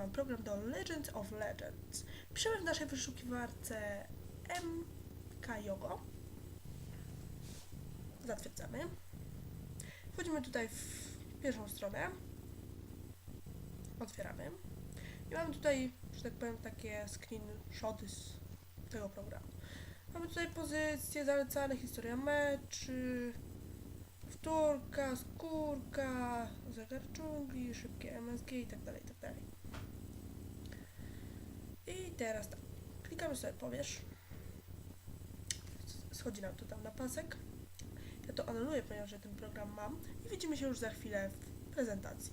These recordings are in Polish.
Wam program do Legends of Legends. Piszemy w naszej wyszukiwarce MK Yogo. Zatwierdzamy. Wchodzimy tutaj w pierwszą stronę. Otwieramy. I mamy tutaj, że tak powiem, takie screenshoty z tego programu. Mamy tutaj pozycje zalecane, historia meczy, wtórka, skórka, zegar dżungli, szybkie MSG i tak dalej, i tak dalej. Teraz tak, klikamy sobie powiesz. Schodzi nam to tam na pasek. Ja to anuluję, ponieważ ja ten program mam i widzimy się już za chwilę w prezentacji.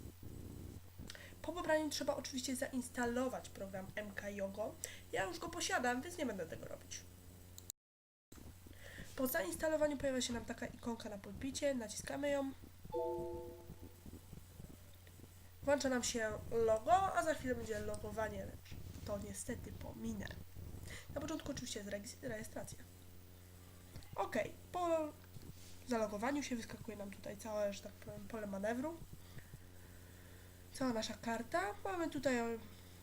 Po pobraniu trzeba oczywiście zainstalować program MK Yogo. Ja już go posiadam, więc nie będę tego robić. Po zainstalowaniu pojawia się nam taka ikonka na pulpicie, naciskamy ją. Włącza nam się logo, a za chwilę będzie logowanie, lecz to niestety pominę. Na początku oczywiście jest rejestracja. Ok, po zalogowaniu się wyskakuje nam tutaj całe, że tak powiem, pole manewru. Cała nasza karta. Mamy tutaj o,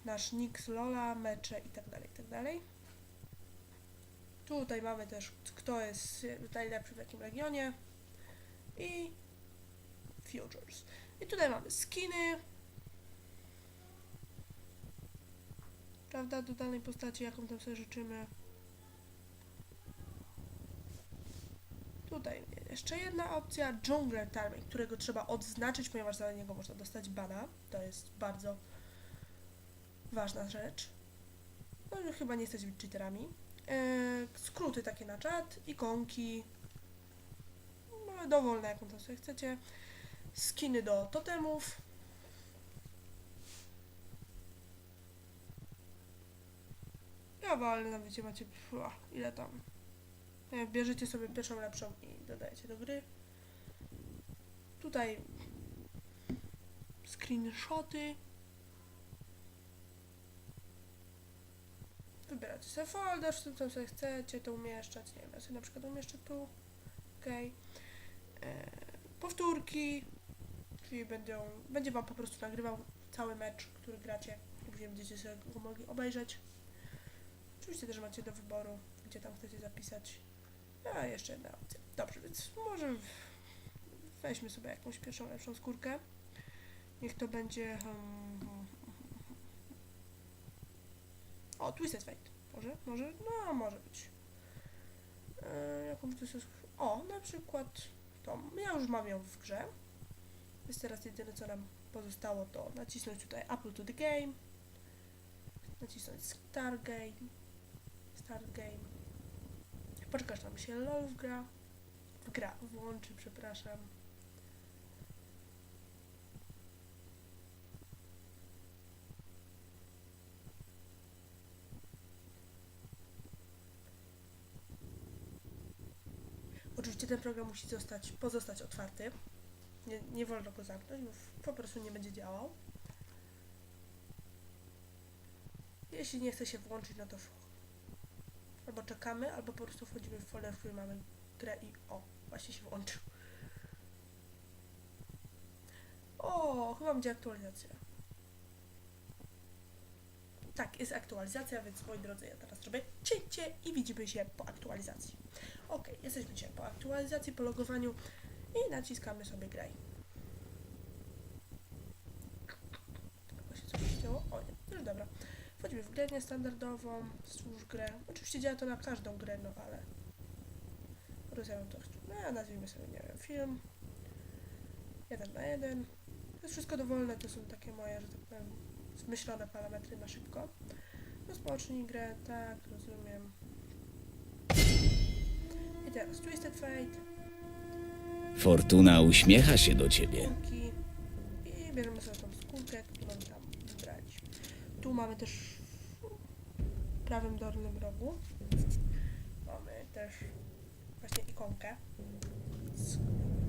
nasz nick Lola, mecze i tak dalej, i tak. Tutaj mamy też kto jest najlepszy w jakim regionie i futures. I tutaj mamy skiny. Prawda, do danej postaci, jaką tam sobie życzymy. Tutaj jeszcze jedna opcja, Jungler Timing, którego trzeba odznaczyć, ponieważ za niego można dostać bana. To jest bardzo ważna rzecz. No, że chyba nie jesteśmy cheaterami. E, skróty takie na czat, ikonki, dowolne jaką tam sobie chcecie, skiny do totemów. Ja walę, nawet macie, ile tam, nie, bierzecie sobie pierwszą lepszą i dodajecie do gry. Tutaj screenshoty. Wybieracie sobie folder, w tym co sobie chcecie to umieszczać. Nie wiem, ja sobie na przykład umieszczę tu. Ok. E, powtórki, czyli będą, będzie Wam po prostu nagrywał cały mecz, który gracie i będziecie sobie go mogli obejrzeć. Oczywiście też macie do wyboru, gdzie tam chcecie zapisać. A, jeszcze jedna opcja. Dobrze, więc może weźmy sobie jakąś pierwszą, lepszą skórkę. Niech to będzie... hmm, hmm, o, Twisted Fate. Może? Może? No, może być. E, jakąś tu sobie... O, na przykład tą. Ja już mam ją w grze. Więc teraz jedyne co nam pozostało to nacisnąć tutaj Upload to the Game. Nacisnąć Start Start Game. Poczekasz się LOL wgra. Wgra, włączy, przepraszam. Oczywiście ten program musi zostać, pozostać otwarty. Nie, nie wolno go zamknąć, bo po prostu nie będzie działał. Jeśli nie chce się włączyć, no to albo czekamy, albo po prostu wchodzimy w folder, w którym mamy grę i o, właśnie się włączył. O, chyba będzie aktualizacja. Tak, jest aktualizacja, więc moi drodzy, ja teraz zrobię cięcie i widzimy się po aktualizacji. Ok, jesteśmy dzisiaj po aktualizacji, po logowaniu i naciskamy sobie graj. Się coś chciało? O nie, już dobra. Wchodzimy w grę niestandardową, stwórz grę. Oczywiście działa to na każdą grę, no ale rozumiem to. No a nazwijmy sobie, nie wiem, film. Jeden na jeden. To jest wszystko dowolne, to są takie moje, że tak powiem, zmyślone parametry na szybko. Rozpocznij grę, tak, rozumiem. I teraz Twisted Fate, Fortuna uśmiecha się do ciebie. skórki i bierzemy sobie tą skórkę, którą tam wybraliśmy. Tu mamy też prawym dolnym rogu mamy też właśnie ikonkę,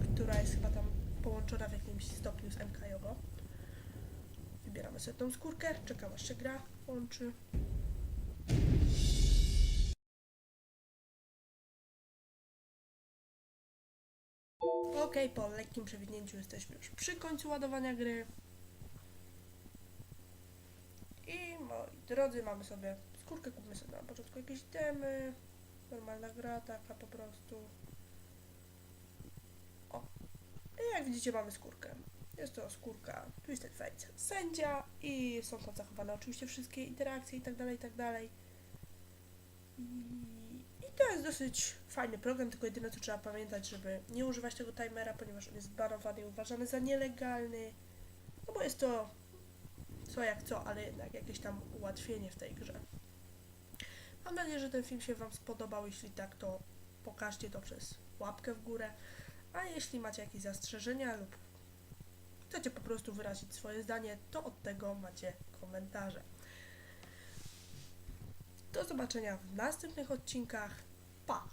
która jest chyba tam połączona w jakimś stopniu z MK Yogo. Wybieramy sobie tą skórkę, czekamy aż się gra włączy. Ok, po lekkim przewinięciu jesteśmy już przy końcu ładowania gry. I moi drodzy, mamy sobie skórkę, kupmy sobie na początku jakieś temy. Normalna gra, taka po prostu. O. I jak widzicie mamy skórkę. Jest to skórka Twisted Fate sędzia i są tam zachowane oczywiście wszystkie interakcje i tak dalej, i tak dalej. I to jest dosyć fajny program, tylko jedyne co trzeba pamiętać, żeby nie używać tego timera, ponieważ on jest banowany i uważany za nielegalny. No bo jest to co jak co, ale jednak jakieś tam ułatwienie w tej grze. Mam nadzieję, że ten film się Wam spodobał. Jeśli tak, to pokażcie to przez łapkę w górę. A jeśli macie jakieś zastrzeżenia lub chcecie po prostu wyrazić swoje zdanie, to od tego macie komentarze. Do zobaczenia w następnych odcinkach. Pa!